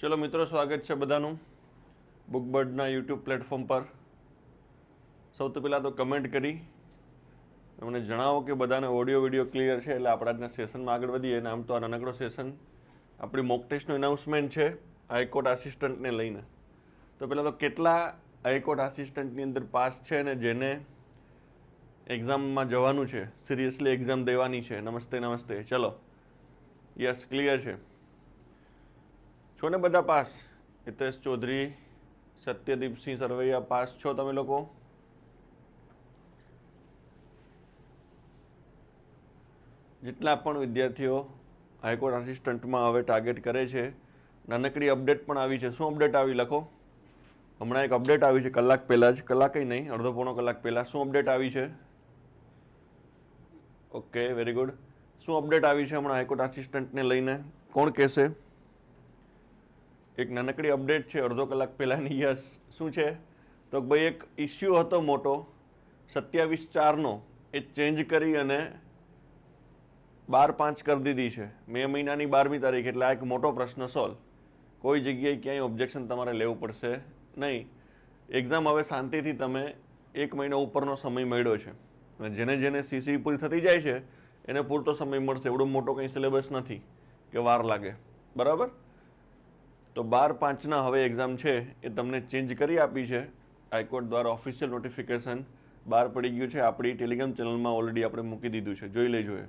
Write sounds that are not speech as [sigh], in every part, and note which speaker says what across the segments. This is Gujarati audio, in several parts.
Speaker 1: ચલો મિત્રો, સ્વાગત છે બધાનું બુકબર્ડના યુટ્યુબ પ્લેટફોર્મ પર. સૌથી પહેલાં તો કમેન્ટ કરી. મને જણાવો કે બધાને ઓડિયો વીડિયો ક્લિયર છે, એટલે આપણે આજના સેશનમાં આગળ વધીએ. અને આમ તો આ નાનકડો સેશન આપણી મોક ટેસ્ટનું એનાઉન્સમેન્ટ છે હાઈકોર્ટ આસિસ્ટન્ટને લઈને. તો પહેલાં તો કેટલા હાઈકોર્ટ આસિસ્ટન્ટની અંદર પાસ છે ને જેને એક્ઝામમાં જવાનું છે? સિરિયસલી એક્ઝામ દેવાની છે? નમસ્તે નમસ્તે. ચલો. યસ ક્લિયર છે. છો ને બધા પાસ? હિતેશ ચૌધરી સત્યદીપસિંહ સરવૈયા પાસ છો તમે લોકો? જેટલા પણ વિદ્યાર્થીઓ હાઈકોર્ટ આસિસ્ટન્ટમાં હવે ટાર્ગેટ કરે છે, નાનકડી અપડેટ પણ આવી છે. શું અપડેટ આવી લખો? હમણાં એક અપડેટ આવી છે કલાક પહેલાં જ. કલાકે નહીં, અડધો પોણો કલાક પહેલાં. શું અપડેટ આવી છે? Okay, very good. શું અપડેટ આવી છે હમણાં હાઈકોર્ટ આસિસ્ટન્ટને લઈને? કોણ કહેશે? એક નાનકડી અપડેટ છે, અડધો કલાક પહેલાંની, યસ. શું છે? તો ભાઈ એક ઇસ્યુ હતો મોટો. સત્યાવીસ ચારનો. એ ચેન્જ કરી અને બાર પાંચ કરી દીધી છે. મે મહિનાની બારમી તારીખ, એટલે આ એક મોટો પ્રશ્ન સોલ્વ કોઈ જગ્યાએ ક્યાંય ઓબ્જેક્શન તમારે લેવું પડશે નહીં. એક્ઝામ હવે શાંતિથી તમે એક મહિના ઉપરનો સમય મળ્યો છે. અને જેને જેને સીસી પૂરી થતી જાય છે, એને પૂરતો સમય મળશે. એવડો મોટો કંઈ સિલેબસ નથી કે વાર લાગે. બરાબર? તો બાર પાંચના હવે એક્ઝામ છે, એ તમને ચેન્જ કરી આપી છે. હાઈકોર્ટ દ્વારા ઓફિશિયલ નોટિફિકેશન બહાર પડી ગયું છે. આપણી ટેલિગ્રામ ચેનલમાં ઓલરેડી આપણે મૂકી દીધું છે. જોઈ લેજો એ.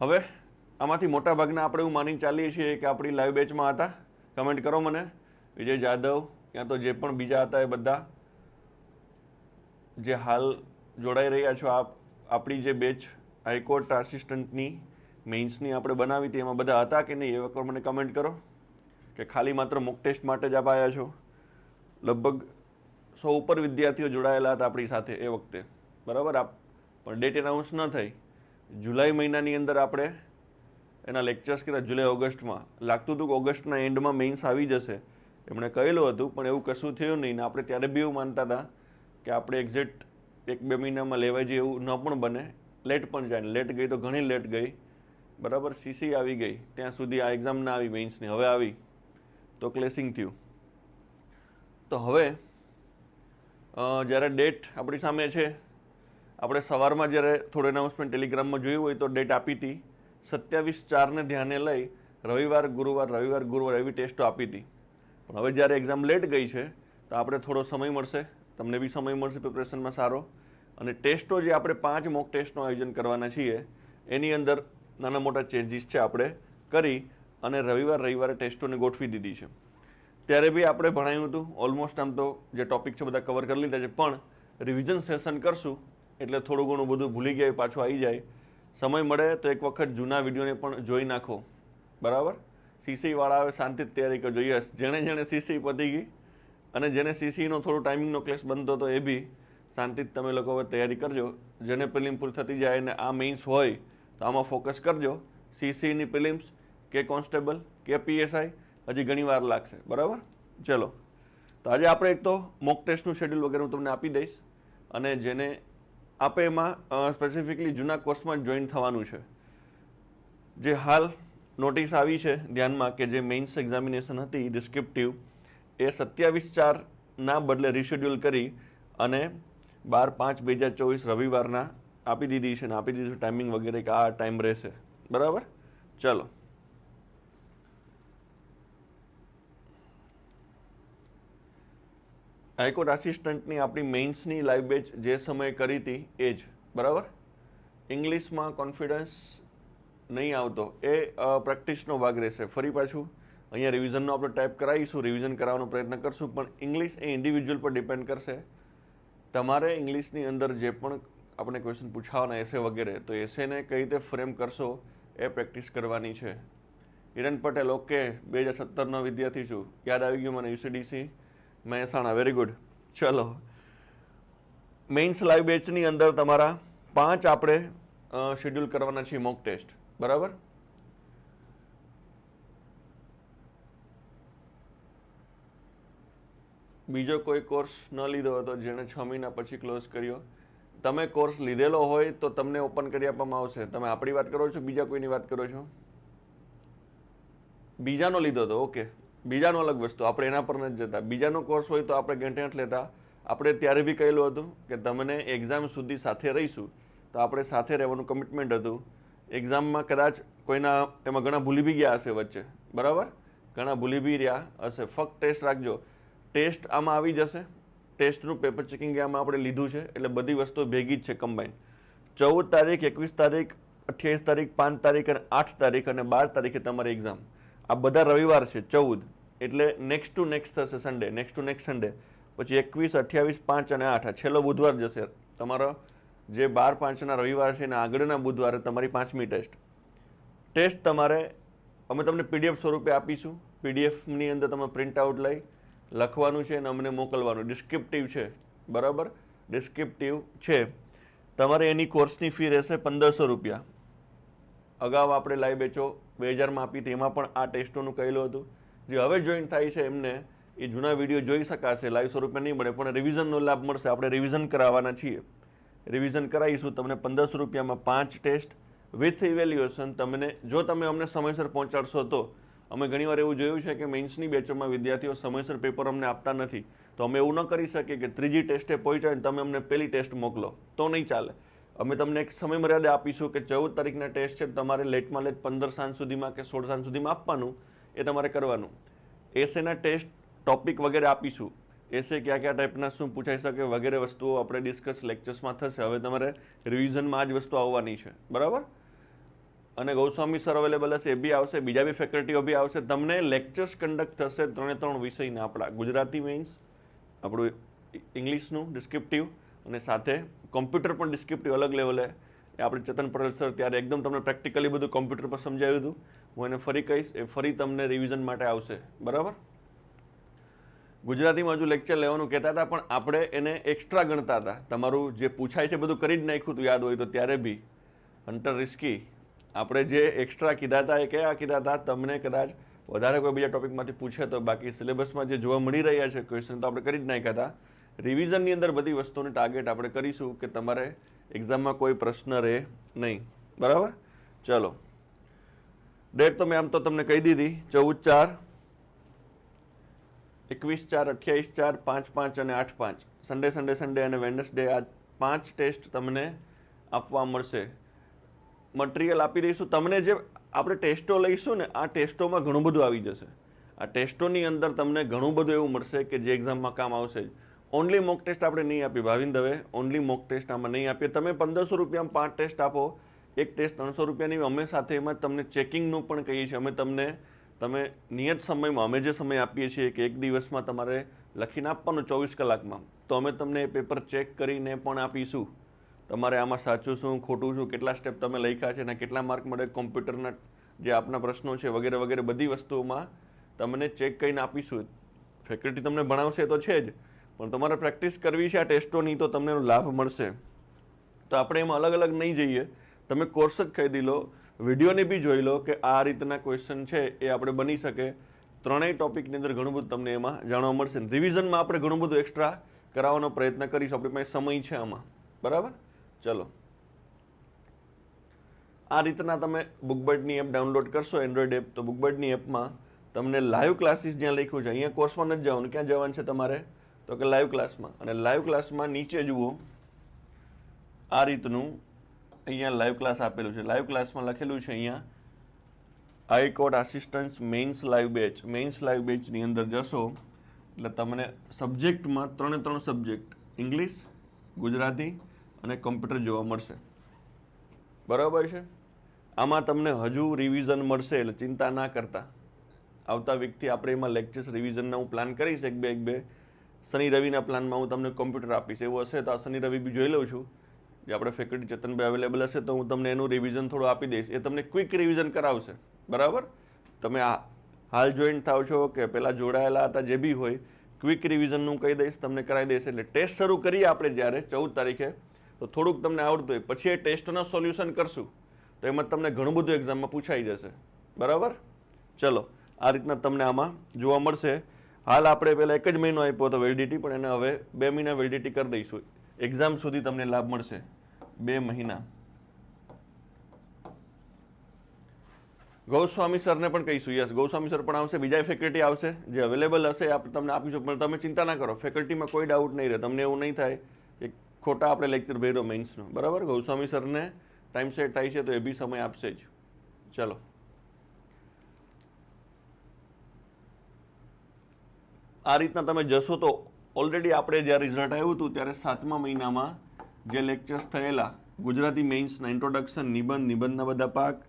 Speaker 1: હવે, આમાંથી મોટાભાગના આપણે એવું માની ચાલીએ છીએ કે આપણી લાઈવ બેચમાં હતા. કમેન્ટ કરો મને. વિજય જાદવ, ક્યાં તો જે પણ બીજા હતા એ બધા. જે હાલ જોડાઈ રહ્યા છો આપ, આપણી જે બેચ હાઈકોર્ટ આસિસ્ટન્ટની મેઇન્સની આપણે બનાવી હતી, એમાં બધા હતા કે નહીં, એ વખત મને કમેન્ટ કરો. કે ખાલી માત્ર મોક ટેસ્ટ માટે જ આપ આવ્યા છો? લગભગ સો ઉપર વિદ્યાર્થીઓ જોડાયેલા હતા આપણી સાથે એ વખતે. બરાબર? આપ પણ ડેટ એનાઉન્સ ન થઈ. જુલાઈ મહિનાની અંદર આપણે એના લેક્ચર્સ કર્યા જુલાઈ, ઓગસ્ટમાં. લાગતું હતું કે ઓગસ્ટના એન્ડમાં મેઇન્સ આવી જશે. એમણે કહેલું હતું, પણ એવું કશું થયું નહીં ને આપણે ત્યારે બી એવું માનતા હતા કે આપણે એક્ઝેક્ટ એક બે મહિનામાં લેવાય જાય એવું ન પણ બને. લેટ પણ જાય ને લેટ ગઈ તો ઘણી લેટ ગઈ. બરાબર? સીસી આવી ગઈ. ત્યાં સુધી આ એક્ઝામ ના આવી મેઇન્સની હવે આવી. તો ક્લેસિંગ થયું. તો હવે જ્યારે ડેટ આપણી સામે છે, આપણે સવારમાં જ્યારે થોડું એનાઉન્સમેન્ટ ટેલિગ્રામમાં જોયું હોય તો ડેટ આપી હતી. સત્યાવીસ ચારને ધ્યાને લઈ રવિવાર, ગુરુવાર રવિવાર, ગુરુવાર એવી ટેસ્ટો આપી હતી. પણ હવે જ્યારે એક્ઝામ લેટ ગઈ છે, તો આપણે થોડો સમય મળશે. તમને બી સમય મળશે પ્રિપરેશનમાં સારો. અને ટેસ્ટો જે આપણે પાંચ મોક ટેસ્ટનું આયોજન કરવાના છીએ, એની અંદર નાના મોટા ચેન્જીસ છે આપણે કરી. અને રવિવાર રવિવારે ટેસ્ટોને ગોઠવી દીધી છે. ત્યારે બી આપણે ભણાયું હતું ઓલમોસ્ટ આમ તો જે ટોપિક છે બધા કવર કરી લીધા છે, પણ રિવિઝન સેશન કરશું એટલે થોડું ઘણું બધું ભૂલી ગયા પાછું આવી જાય. સમય મળે તો એક વખત જૂના વિડીયોને પણ જોઈ નાખો. બરાબર? સીસીવાળા હવે શાંતિથી તૈયારી કરો જોઈએ જેણે જેણે સીસી પતી ગઈ અને જેને સીસીનો થોડું ટાઈમિંગનો ક્લેશ બનતો હતો એ બી શાંતિથી તમે લોકો હવે તૈયારી કરજો. જેને પ્રિલિમ પૂરી થતી જાય અને આ મેઇન્સ હોય તો આમાં ફોકસ કરજો. સીસીની પ્રિલિમ્સ કે કોન્સ્ટેબલ, કે પીએસઆઈ, હજી ઘણી વાર લાગશે. બરાબર? ચલો. તો આજે આપણે એક તો મોક ટેસ્ટનું શેડ્યુલ વગેરે હું તમને આપી દઈશ અને જેને આપે એમાં સ્પેસિફિકલી જૂના કોર્સમાં જોઈન થવાનું છે. જે હાલ નોટિસ આવી છે ધ્યાનમાં કે જે મેઇન્સ એક્ઝામિનેશન હતી ડિસ્ક્રિપ્ટિવ એ સત્યાવીસ ચારના બદલે રિશેડ્યુલ કરી અને બાર પાંચ બે હજાર ચોવીસ રવિવારના આપી દીધી છે અને આપી દીધું ટાઈમિંગ વગેરે કે આ ટાઈમ રહેશે. બરાબર? ચલો. હાઈકોર્ટ આસિસ્ટન્ટની આપણી મેઇન્સની લાઈવ બેચ જે સમયે કરી હતી, એ જ. બરાબર? ઇંગ્લિશમાં કોન્ફિડન્સ નહીં આવતો. એ પ્રેક્ટિસનો ભાગ રહેશે. ફરી પાછું, અહીંયા રિવિઝનનો આપણે ટાઈપ કરાવીશું રિવિઝન કરાવવાનો પ્રયત્ન કરશું, પણ ઇંગ્લિશ એ ઇન્ડિવિજ્યુઅલ પર ડિપેન્ડ કરશે. તમારે ઇંગ્લિશની અંદર જે પણ આપણે ક્વેશ્ચન પૂછાવાના એસે વગેરે, તો એસેને કઈ રીતે ફ્રેમ કરશો, એ પ્રેક્ટિસ કરવાની છે. હિરન પટેલ ઓકે બે હજાર સત્તરનો વિદ્યાર્થી છું. યાદ આવી ગયું મને યુસીડીસી. મહેસાણા વેરી ગુડ ચલો. મેઇન્સ લાઈવ બેચની અંદર તમારા પાંચ આપણે શેડ્યુલ કરવાના છીએ મોક ટેસ્ટ બરાબર? બીજો કોઈ કોર્સ ન લીધો હતો જેણે છ મહિના પછી ક્લોઝ કર્યો. તમે કોર્સ લીધેલો હોય તો તમને ઓપન કરી આપવામાં આવશે. તમે આપણી વાત કરો છો, બીજા કોઈની વાત કરો છો? બીજાનો લીધો હતો ઓકે બીજાનો અલગ વસ્તુ, આપણે એના પર નથી જતા. બીજાનો કોર્સ હોય તો આપણે ઘંટે લેતા. આપણે ત્યારે બી કહેલું હતું કે તમને એક્ઝામ સુધી સાથે રહીશું, તો આપણે સાથે રહેવાનું કમિટમેન્ટ હતું. એક્ઝામમાં કદાચ કોઈના, એમાં ઘણા ભૂલી બી ગયા હશે વચ્ચે. બરાબર? ઘણા ભૂલી બી રહ્યા હશે. ફક્ત ટેસ્ટ રાખજો. ટેસ્ટ આમાં આવી જશે. ટેસ્ટનું પેપર ચેકિંગ આમાં આપણે લીધું છે, એટલે બધી વસ્તુઓ ભેગી જ છે કમ્બાઈન ચૌદ તારીખ, એકવીસ તારીખ, અઠ્યાવીસ તારીખ, પાંચ તારીખ અને આઠ તારીખ અને બાર તારીખે તમારી એક્ઝામ આ બધા રવિવાર છે, ચૌદ. એટલે નેક્સ્ટ ટુ નેક્સ્ટ થશે Sunday next to next Sunday પછી એકવીસ, અઠ્યાવીસ, પાંચ અને આઠ. આ છેલ્લો બુધવાર જશે. તમારો જે બાર પાંચના રવિવાર છે એના આગળના બુધવારે તમારી પાંચમી ટેસ્ટ. ટેસ્ટ તમારે, અમે તમને પીડીએફ સ્વરૂપે આપીશું. પીડીએફની અંદર તમે પ્રિન્ટ આઉટ લઈ, લખવાનું છે અને અમને મોકલવાનું. ડિસ્ક્રિપ્ટિવ છે. બરાબર? ડિસ્ક્રિપ્ટિવ છે. તમારે એની કોર્સની ફી રહેશે પંદરસો રૂપિયા. અગાઉ આપણે લાઈવ બેચો બે હજારમાં આપી હતી, એમાં પણ આ ટેસ્ટોનું કહેલું હતું. જે હવે જોઈન થાય છે એમને, એ જૂના વીડિયો જોઈ શકાશે લાઈવ સ્વરૂપે નહીં મળે, પણ રિવિઝનનો લાભ મળશે. આપણે રિવિઝન કરાવવાના છીએ. રિવિઝન કરાવીશું, તમને પંદરસો રૂપિયામાં પાંચ ટેસ્ટ વિથ ઇવેલ્યુએશન તમને, જો તમે અમને સમયસર પહોંચાડશો તો. અમે ઘણીવાર એવું જોયું છે કે મેન્સની બેચોમાં વિદ્યાર્થીઓ સમયસર પેપર અમને આપતા નથી. તો અમે એવું ન કરી શકીએ કે ત્રીજી ટેસ્ટે પહોંચાય તમે અમને પહેલી ટેસ્ટ મોકલો. તો નહીં ચાલે. અમે તમને એક સમય મર્યાદા આપીશું કે ચૌદ તારીખના ટેસ્ટ છે તમારે લેટમાં લેટ પંદર સાંજ સુધીમાં કે સોળ સાંજ સુધીમાં આપવાનું, એ તમારે કરવાનું. એસેના ટેસ્ટ ટોપિક વગેરે આપીશું. એસે કયા કયા ટાઈપના શું પૂછાઈ શકે વગેરે વસ્તુઓ આપણે ડિસ્કસ લેક્ચર્સમાં થશે. હવે તમારે રિવિઝનમાં જ વસ્તુ આવવાની છે. બરાબર? અને ગૌસ્વામી સર અવેલેબલ હશે, એ બી આવશે. બીજા બી ફેકલ્ટીઓ બી આવશે. તમને લેક્ચર્સ કન્ડક્ટ થશે ત્રણે ત્રણ વિષયના આપણા. ગુજરાતી મીન્સ આપણું ઇંગ્લિશનું ડિસ્ક્રિપ્ટિવ અને સાથે કોમ્પ્યુટર પણ ડિસ્ક્રિપ્ટિવ અલગ લેવલે આપણે ચેતન પટેલ સર ત્યારે એકદમ તમને પ્રેક્ટિકલી બધું કોમ્પ્યુટર પર સમજાવ્યું હતું. હું એને ફરી કહીશ, એ ફરી તમને રિવિઝન માટે આવશે. બરાબર? ગુજરાતીમાં હજુ લેક્ચર લેવાનું કહેતા હતા, પણ આપણે એને એક્સ્ટ્રા ગણતા હતા. તમારું જે પૂછાય છે બધું કરી જ નાખ્યું હતું, યાદ હોય તો ત્યારે બી. હન્ટર રિસ્કી આપણે જે એક્સ્ટ્રા કીધા હતા, એ કયા કીધા હતા, તમને કદાચ વધારે કોઈ બીજા ટોપિકમાંથી પૂછે તો બાકી સિલેબસમાં જે જોવા મળી રહ્યા છે ક્વેશ્ચન તો આપણે કરી જ નાખ્યા હતા. રિવિઝનની અંદર બધી વસ્તુને ટાર્ગેટ આપણે કરીશું કે તમારે એક્ઝામમાં કોઈ પ્રશ્ન રહે નહીં. બરાબર? ચલો. ડેટ તો મેં આમ તો તમને કહી દીધી, ચૌદ ચાર, એકવીસ ચાર, અઠ્યાવીસ ચાર, પાંચ પાંચ અને આઠ પાંચ. સન્ડે સન્ડે સન્ડે અને વેનસડે આ પાંચ ટેસ્ટ તમને આપવા મળશે. મટીરિયલ આપી દઈશું. તમને જે આપણે ટેસ્ટો લઈશું ને, આ ટેસ્ટોમાં ઘણું બધું આવી જશે. આ ટેસ્ટોની અંદર તમને ઘણું બધું એવું મળશે કે જે એક્ઝામમાં કામ આવશે જ. ઓનલી મોક ટેસ્ટ આપણે નહીં આપીએ, Bhavin Dave. Only mock test આમાં નહીં આપીએ. તમે પંદરસો રૂપિયામાં પાંચ ટેસ્ટ આપો. એક ટેસ્ટ ત્રણસો રૂપિયાની. અમે સાથે એમાં તમને ચેકિંગનું પણ કહીએ છીએ. અમે તમને, તમે નિયત સમયમાં, અમે જે સમય આપીએ છીએ કે એક દિવસમાં તમારે લખીને આપવાનું ચોવીસ કલાકમાં. તો અમે તમને એ પેપર ચેક કરીને પણ આપીશું. તમારે આમાં સાચું શું, ખોટું શું, કેટલા સ્ટેપ તમે લખ્યા છે અને કેટલા માર્ક મળે કોમ્પ્યુટરના જે આપના પ્રશ્નો છે વગેરે વગેરે બધી વસ્તુઓમાં તમને ચેક કરીને આપીશું. ફેકલ્ટી તમને ભણાવશે તો છે જ. પણ તમારે પ્રેક્ટિસ કરવી છે આ ટેસ્ટોની તો તમને લાભ મળશે. તો આપણે એમાં અલગ અલગ નહીં જઈએ. તમે કોર્સ જ ખરીદી લો. વિડીયોને બી જોઈ લો કે આ રીતના ક્વેશ્ચન છે એ આપણે બની શકે. ત્રણેય ટોપિકની અંદર ઘણું બધું તમને એમાં જાણવા મળશે. રિવિઝનમાં આપણે ઘણું બધું એક્સ્ટ્રા કરાવવાનો પ્રયત્ન કરીશું. આપણી પાસે સમય છે આમાં. બરાબર? ચલો. આ રીતના તમે બુકબર્ડની એપ ડાઉનલોડ કરશો. એન્ડ્રોઈડ એપ તો બુકબર્ડની એપમાં તમને લાઈવ ક્લાસીસ જ્યાં લખ્યું છે, અહીંયા કોર્સમાં નથી જવાનું. ક્યાં જવાનું છે તમારે? તો કે લાઈવ ક્લાસમાં અને લાઈવ ક્લાસમાં નીચે જુઓ, આ રીતનું અહીંયા લાઈવ ક્લાસ આપેલું છે. લાઈવ ક્લાસમાં લખેલું છે અહીંયા high court assistance mains live batch mains live બેચની અંદર જશો, એટલે તમને સબ્જેક્ટમાં ત્રણે ત્રણ સબ્જેક્ટ ઇંગ્લિશ ગુજરાતી અને કમ્પ્યુટર જોવા મળશે. બરાબર છે? આમાં તમને હજુ રિવિઝન મળશે, એટલે ચિંતા ના કરતા. આવતા વીકથી આપણે એમાં લેક્ચર્સ રિવિઝનના હું પ્લાન કરીશ, એક બે એક બે. શનિ રવિના પ્લાનમાં હું તમને કોમ્પ્યુટર આપીશ. એવું હશે તો આ શનિ રવિ બી જોઈ લઉં છું. જે આપણે ફેકલ્ટી જતનભાઈ અવેલેબલ હશે તો હું તમને એનું રિવિઝન થોડું આપી દઈશ. એ તમને ક્વિક રિવિઝન કરાવશે. બરાબર? તમે આ હાલ જોઈન્ટ થાવ છો કે પહેલાં જોડાયેલા હતા જે બી હોય ક્વિક રિવિઝનનું કહી દઈશ, તમને કરાવી દઈશ. એટલે ટેસ્ટ શરૂ કરીએ આપણે જ્યારે, ચૌદ તારીખે. તો થોડુંક તમને આવડતું હોય. પછી એ ટેસ્ટના સોલ્યુશન કરશું. તો એમાં તમને ઘણું બધું એક્ઝામમાં પૂછાઈ જશે. બરાબર? ચલો, આ રીતના તમને આમાં જોવા મળશે. હાલ આપણે પહેલાં એક જ મહિનો આપ્યો હતો વેલિડિટી પણ એને હવે બે મહિના વેલિડિટી કરી દઈશું. એક્ઝામ સુધી તમને લાભ મળશે. બે મહિના. ગૌસ્વામી સરને પણ કહીશું, યસ, ગૌસ્વામી સર પણ આવશે બીજા ફેકલ્ટી આવશે, જે અવેલેબલ હશે આપણે તમને આપીશું પણ તમે ચિંતા ના કરો ફેકલ્ટીમાં કોઈ ડાઉટ નહીં રહે, તમને એવું નહીં થાય કે ખોટા આપણે લેક્ચર ભર્યો મેન્સનો બરાબર? ગૌસ્વામી સરને ટાઈમ સેટ થાય છે, તો એ બી સમય આપશે જ. ચલો. આ રીતના તમે જશો તો ઓલરેડી આપણે જ્યારે રિઝલ્ટ આવ્યું હતું ત્યારે સાતમા મહિનામાં જે લેક્ચર્સ થયેલા, ગુજરાતી મેઇન્સના ઇન્ટ્રોડક્શન નિબંધ, નિબંધના બધા પાક,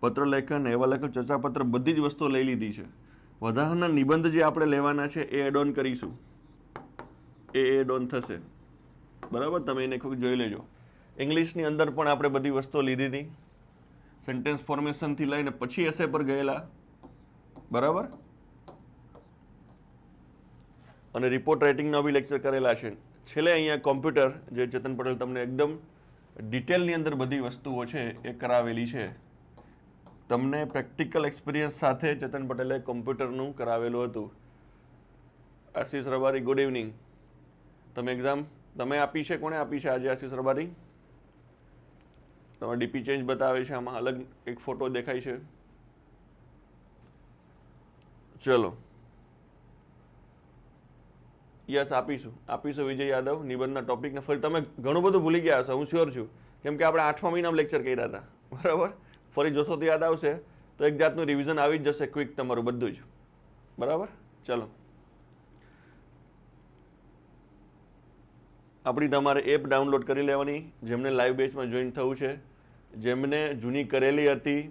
Speaker 1: પત્રલેખન અહેવાલેખન ચર્ચાપત્ર બધી જ વસ્તુઓ લઈ લીધી છે. વધારાના નિબંધ જે આપણે લેવાના છે એ એડ ઓન કરીશું. એ એડ ઓન થશે. બરાબર? તમે એને ખૂબ જોઈ લેજો. ઇંગ્લિશની અંદર પણ આપણે બધી વસ્તુઓ લીધી હતી. સેન્ટેન્સ ફોર્મેશનથી લઈને પછી એસે પર ગયેલા. બરાબર? અને રિપોર્ટ રાઇટિંગના બી લેક્ચર કરેલા છે. છેલ્લે અહીંયા કોમ્પ્યુટર જે ચેતન પટેલ તમને એકદમ ડિટેલની અંદર બધી વસ્તુઓ છે એ કરાવેલી છે. તમને પ્રેક્ટિકલ એક્સપિરિયન્સ સાથે ચેતન પટેલે કોમ્પ્યુટરનું કરાવેલું હતું. આશીષ રબારી ગુડ ઇવનિંગ તમે એક્ઝામ તમે આપી છે? કોણે આપી છે આજે આશીષ રબારી? તમારે ડીપી ચેન્જ બતાવે છે, આમાં અલગ એક ફોટો દેખાય છે. ચલો. યસ, આપીશું. આપીશું વિજય યાદવ, નિબંધના ટોપિકને. ફરી તમે ઘણું બધું ભૂલી ગયા હશો, હું શ્યોર છું. કેમ કે આપણે આઠમા મહિનામાં લેક્ચર કર્યા હતા. [laughs] બરાબર? ફરી જોશો તો યાદ આવશે. તો એક જાતનું રિવિઝન આવી જ જશે ક્વિક તમારું બધું જ. બરાબર? ચલો. આપણી તમારે એપ ડાઉનલોડ કરી લેવાની, જેમને લાઈવ બેચમાં જોઈન થવું છે. જેમને જૂની કરેલી હતી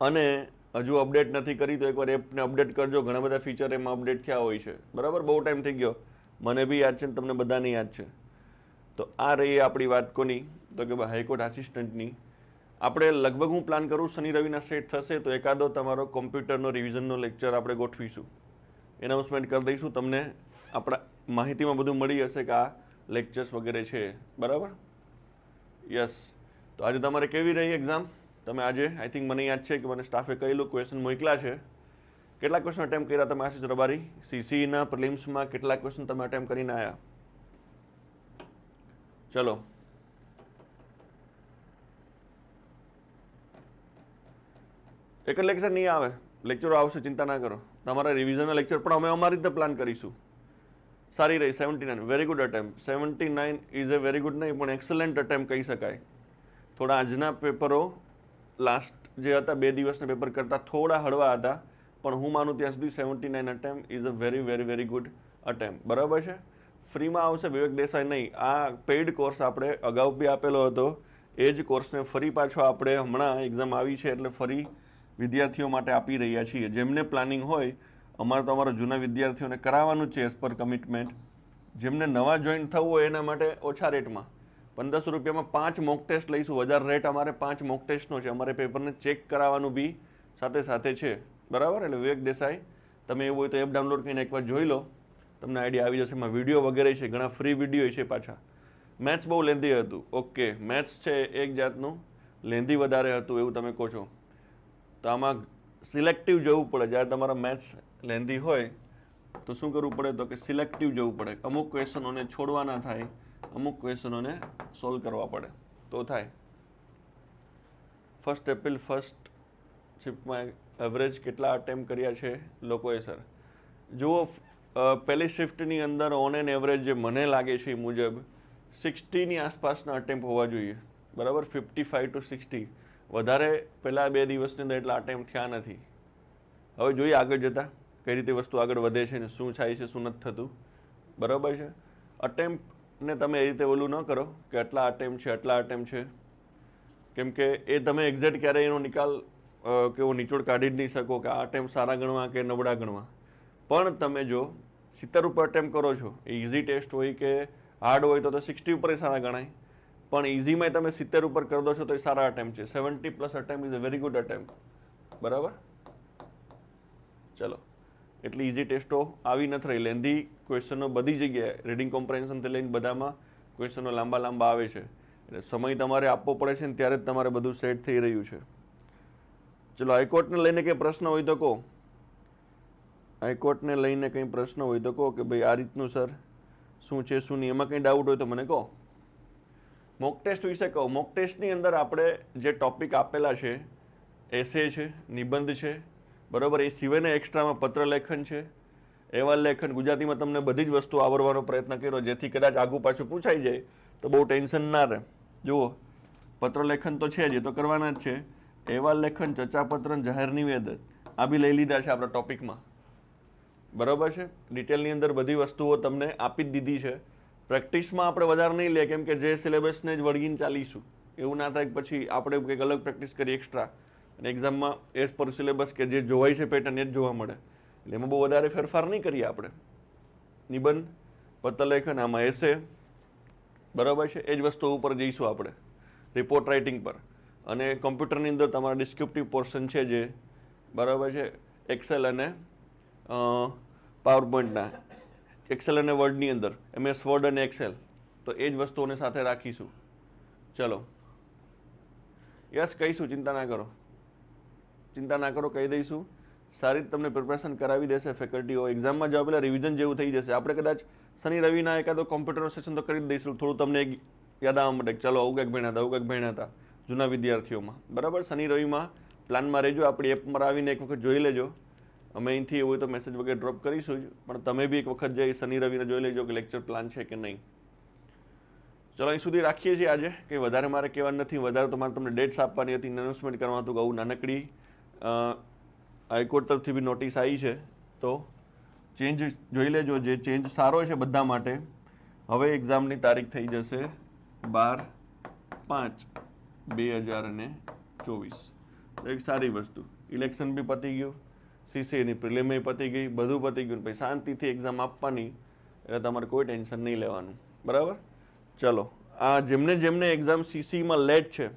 Speaker 1: અને હજુ અપડેટ નથી કરી, તો એકવાર એપને અપડેટ કરજો. ઘણા બધા ફીચર એમાં અપડેટ થયા હોય છે. બરાબર? બહુ ટાઈમ થઈ ગયો. મને બી યાદ છે ને તમને બધાને યાદ છે. તો આ રહી આપણી વાત કોની? તો કે ભાઈ હાઈકોર્ટ આસિસ્ટન્ટની. આપણે લગભગ હું પ્લાન કરું, શનિ રવિના સેટ થશે તો એકાદો તમારો કોમ્પ્યુટરનો રિવિઝનનો લેક્ચર આપણે ગોઠવીશું. એનાઉન્સમેન્ટ કરી દઈશું, તમને આપણા માહિતીમાં બધું મળી હશે કે આ લેક્ચર્સ વગેરે છે. બરાબર? યસ તો આજે તમારે કેવી રહી એક્ઝામ તમે આજે આઈ થિંક મને યાદ છે કે મને સ્ટાફે કહેલું ક્વેશ્ચન મોકલા છે. કેટલા ક્વેશ્ચન અટેમ્પ કર્યા તમે આશીષ રબારી? સીસીના પ્રિલિમ્સમાં કેટલા ક્વેશ્ચન તમે અટેમ્પ કરીને આવ્યા ચલો. એક જ લેક્ચર નહીં આવે. લેક્ચરો આવશે, ચિંતા ના કરો. તમારા રિવિઝનના લેક્ચર પણ અમે અમારી રીતે પ્લાન કરીશું. સારી રહી seventy nine very good attempt seventy nine is a very good નહીં, પણ એક્સલન્ટ અટેમ્પ કહી શકાય. થોડા આજના પેપરો લાસ્ટ જે હતા, બે દિવસના પેપર કરતાં થોડા હળવા હતા. પણ હું માનું ત્યાં સુધી seventy nine attempt is a very very very good attempt બરાબર છે? ફ્રીમાં આવશે વિવેક દેસાઈ નહીં. આ પેઇડ કોર્સ આપણે અગાઉ બી આપેલો હતો. એ જ કોર્સને ફરી પાછો આપણે હમણાં એક્ઝામ આવી છે એટલે ફરી વિદ્યાર્થીઓ માટે આપી રહ્યા છીએ. જેમને પ્લાનિંગ હોય, અમારે તો અમારા જૂના વિદ્યાર્થીઓને કરાવવાનું છે એઝ પર કમિટમેન્ટ જેમને નવા જોઈન થવું હોય એના માટે ઓછા રેટમાં પંદરસો રૂપિયામાં પાંચ મોક ટેસ્ટ લઈશું. વધારે રેટ અમારે પાંચ મોક ટેસ્ટનો છે. અમારે પેપરને ચેક કરાવવાનું બી સાથે સાથે છે. બરાબર? એટલે વિવેક દેસાઈ, તમે એવું હોય તો એપ ડાઉનલોડ કરીને એકવાર જોઈ લો. તમને આઈડિયા આવી જશે. એમાં વીડિયો વગેરે છે, ઘણા ફ્રી વીડિયો છે પાછા. મેથ્સ બહુ લેન્ધી હતું. ઓકે મેથ્સ છે એક જાતનું. લેન્ધી વધારે હતું એવું તમે કહો છો. તો આમાં સિલેક્ટિવ જવું પડે. જ્યારે તમારા મેથ્સ લેન્ધી હોય, તો શું કરવું પડે તો કે સિલેક્ટિવ જવું પડે. અમુક ક્વેશ્ચનોને છોડવાના થાય. અમુક ક્વેશ્ચનોને સોલ્વ કરવા પડે. તો થાય. ફર્સ્ટ એપ્રિલ ફર્સ્ટ શિફ્ટમાં એવરેજ કેટલા અટેમ્પ કર્યા છે લોકોએ સર જુઓ પહેલી શિફ્ટની અંદર ઓન એન એવરેજ જે મને લાગે છે એ મુજબ સિક્સટીની આસપાસના અટેમ્પ હોવા જોઈએ. બરાબર? ફિફ્ટી ફાઇવ ટુ સિક્સટી વધારે પહેલાં બે દિવસની અંદર એટલા અટેમ્પ થયા નથી. હવે જોઈએ આગળ જતાં, કઈ રીતે વસ્તુ આગળ વધે છે ને શું થાય છે, શું નથી થતું. બરાબર છે? અટેમ્પને તમે એ રીતે ઓલું ન કરો કે આટલા અટેમ્પ છે, આટલા અટેમ્પ છે. કેમ કે એ તમે એક્ઝેક્ટ ક્યારેય એનો નિકાલ કેવો નિચોડ કાઢી જ નહીં શકો, કે આ અટેમ્પ સારા ગણવા કે નબળા ગણવા. પણ તમે જો, સિત્તેર ઉપર અટેમ્પ કરો છો, એ ઇઝી ટેસ્ટ હોય કે હાર્ડ હોય તો તો સિક્સટી ઉપર સારા ગણાય. પણ ઇઝીમાં તમે સિત્તેર ઉપર કરી દો છો તો એ સારા અટેમ્પ છે. Seventy plus attempt is a very good attempt બરાબર? ચલો. એટલી ઇઝી ટેસ્ટો આવી નથી રહી. લેન્ધી ક્વેશ્ચનો બધી જગ્યાએ રીડિંગ કોમ્પ્રેન્શનથી લઈને બધામાં ક્વેશ્ચનો લાંબા લાંબા આવે છે. એટલે સમય તમારે આપવો પડે છે ને ત્યારે જ તમારે બધું સેટ થઈ રહ્યું છે. ચલો, હાઈકોર્ટને લઈને કંઈ પ્રશ્ન હોય તો કહો. હાઈકોર્ટને લઈને કંઈ પ્રશ્ન હોય તો કહો કે ભાઈ આ રીતનું, સર, શું છે, શું નહીં, એમાં કંઈ ડાઉટ હોય તો મને કહો. મોક ટેસ્ટ વિશે કહો. મોક ટેસ્ટની અંદર આપણે જે ટોપિક આપેલા છે એસે છે, નિબંધ છે, બરાબર, એ સિવાયના એક્સ્ટ્રામાં પત્ર લેખન છે, અહેવાલ લેખન, ગુજરાતીમાં તમને બધી જ વસ્તુ આવરવાનો પ્રયત્ન કર્યો, જેથી કદાચ આગુ પાછું પૂછાઈ જાય, તો બહુ ટેન્શન ના રહે. જુઓ, પત્ર લેખન તો છે જ, એ તો કરવાના જ છે. અહેવાલ લેખન, ચર્ચાપત્ર જાહેર નિવેદન. આ બી લઈ લીધા છે આપણા ટોપિકમાં. બરાબર છે? ડિટેલની અંદર બધી વસ્તુઓ તમને આપી જ દીધી છે. પ્રેક્ટિસમાં આપણે વધારે નહીં લે કેમ કે જે સિલેબસને જ વળગીને ચાલીશું. એવું ના થાય પછી આપણે કંઈક અલગ પ્રેક્ટિસ કરીએ એક્સ્ટ્રા અને એક્ઝામમાં એઝ પર સિલેબસ કે જે જોવાય છે પેટર્ન એ જ જોવા મળે. એટલે એમાં બહુ વધારે ફેરફાર નહીં કરીએ આપણે. નિબંધ પત્રલેખન આમાં એસે બરાબર છે? એ જ વસ્તુ ઉપર જઈશું આપણે. રિપોર્ટ રાઇટિંગ પર. અને કોમ્પ્યુટરની અંદર તમારા ડિસ્ક્રિપ્ટિવ પોર્શન છે જે, બરાબર છે? એક્સેલ અને પાવર પોઈન્ટના એક્સેલ અને વર્ડની અંદર. એમએસ વર્ડ અને એક્સેલ તો એ જ વસ્તુઓને સાથે રાખીશું. ચલો. યસ, કહીશું, ચિંતા ના કરો. ચિંતા ના કરો, કહી દઈશું. સારી તમને પ્રિપરેશન કરાવી દેશે ફેકલ્ટીઓ એક્ઝામમાં જવા પહેલાં રિવિઝન જેવું થઈ જશે. આપણે કદાચ શનિ, રવિના એકાદો કોમ્પ્યુટર સેશન તો કરી દઈશું. થોડું તમને એક યાદ આવવા માટે ચલો આવું કંઈક ભણ્યા હતા આવું કંઈક ભણ્યા હતા. જૂના વિદ્યાર્થીઓમાં. બરાબર? શનિ રવિમાં પ્લાનમાં રહેજો, આપણી એપમાં આવીને એક વખત જોઈ લેજો. અમે અહીંથી એવું હોય તો મેસેજ વગેરે ડ્રોપ કરીશું જ, પણ તમે બી એક વખત જઈ શનિ રવિને જોઈ લેજો કે લેક્ચર પ્લાન છે કે નહીં. ચલો, અહીં સુધી રાખીએ છીએ આજે. કંઈ વધારે મારે કહેવા નથી. વધારે તો મારે તમને ડેટ્સ આપવાની હતી એનાઉન્સમેન્ટ કરવાનું હતું આવું નાનકડી. હાઈકોર્ટ તરફથી બી નોટિસ આવી છે. તો ચેન્જ જોઈ લેજો. જે ચેન્જ સારો છે બધા માટે. હવે એક્ઝામની તારીખ થઈ જશે બાર પાંચ. બે હજાર અને ચોવીસ એક સારી વસ્તુ. ઇલેક્શન બી પતી ગયું. સીસીએની પ્રિલિમે પતી ગઈ. બધું પતી ગયું. પછી શાંતિથી એક્ઝામ આપવાની. એટલે તમારે કોઈ ટેન્શન નહીં લેવાનું. બરાબર? ચલો. આ જેમને જેમને એક્ઝામ સીસીમાં લેટ છે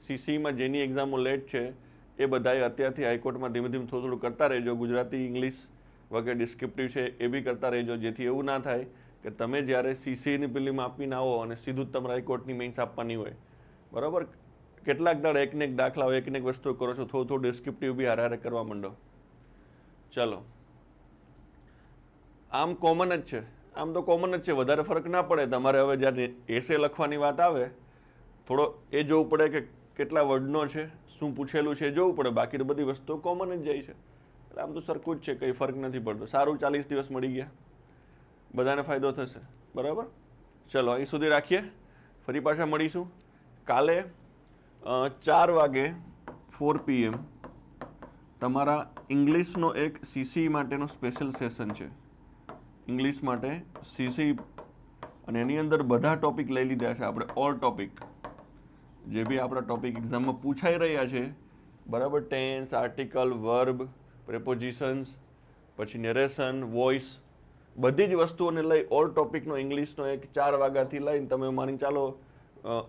Speaker 1: સીસીમાં જેની એક્ઝામો લેટ છે, એ બધાએ અત્યારથી હાઈકોર્ટમાં ધીમે ધીમે થોડું થોડું કરતા રહેજો. ગુજરાતી, ઇંગ્લિશ વગેરે ડિસ્ક્રિપ્ટિવ છે, એ બી કરતા રહેજો. જેથી એવું ના થાય કે તમે જ્યારે સીસીની પ્રિલિમ આપીને આવો અને સીધું જ તમારે હાઈકોર્ટની મેન્સ આપવાની હોય બરાબર? કેટલાક દાડ એકને એક દાખલાઓ એકને એક વસ્તુ કરો છો, થોડું થોડું ડિસ્ક્રિપ્ટિવ બી હારે હારે કરવા માંડો. ચલો. આમ કોમન જ છે. આમ તો કોમન જ છે. વધારે ફરક ના પડે. તમારે હવે જ્યારે એસે લખવાની વાત આવે, થોડો એ જોવું પડે કે કેટલા વર્ડનો છે, શું પૂછેલું છે, એ જોવું પડે. બાકી તો બધી વસ્તુઓ કોમન જ જાય છે. એટલે આમ તો સરખું જ છે. કંઈ ફરક નથી પડતો. સારું, ચાલીસ દિવસ મળી ગયા. બધાને ફાયદો થશે. બરાબર? ચલો, અહીં સુધી રાખીએ. ફરી પાછા મળીશું. કાલે ચાર વાગે ફોર પીએમ તમારા ઇંગ્લિશનો એક સીસી માટેનો સ્પેશિયલ સેશન છે. ઇંગ્લિશ માટે સીસી અને એની અંદર બધા ટોપિક લઈ લીધા છે. આપણે ઓલ ટોપિક જે બી આપણા ટોપિક એક્ઝામમાં પૂછાઈ રહ્યા છે, બરાબર ટેન્સ આર્ટિકલ વર્બ પ્રેપોઝિશન્સ પછી નેરેશન વોઇસ બધી જ વસ્તુઓને લઈ ઓલ ટોપિકનો ઇંગ્લિશનો એક ચાર વાગ્યાથી લઈને તમે માની ચાલો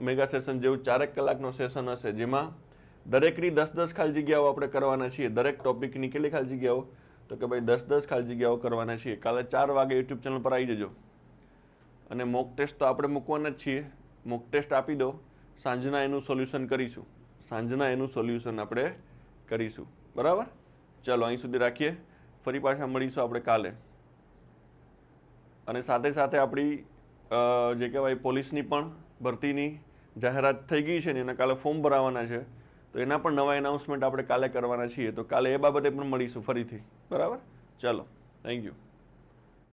Speaker 1: મેગા સેશન જેવું ચારેક કલાકનો સેશન હશે, જેમાં દરેકની દસ દસ ખાલી જગ્યાઓ આપણે કરવાના છીએ. દરેક ટોપિકની કેટલી ખાલી જગ્યાઓ? તો કે ભાઈ દસ દસ ખાલી જગ્યાઓ કરવાના છીએ. કાલે ચાર વાગે યુટ્યુબ ચેનલ પર આવી જજો. અને મોક ટેસ્ટ તો આપણે મૂકવાના જ છીએ. મોક ટેસ્ટ આપી દો. સાંજના એનું સોલ્યુશન કરીશું. સાંજના એનું સોલ્યુશન આપણે કરીશું. બરાબર? ચાલો, અહીં સુધી રાખીએ. ફરી પાછા મળીશું આપણે કાલે. અને સાથે સાથે આપણી જે કહેવાય, પોલીસની પણ ભરતીની જાહેરાત થઈ ગઈ છે ને એના કાલે ફોર્મ ભરાવાના છે, તો એના પણ નવા એનાઉન્સમેન્ટ આપણે કાલે કરવાના છીએ. તો કાલે એ બાબતે પણ મળીશું ફરીથી. બરાબર? ચાલો થેન્ક યુ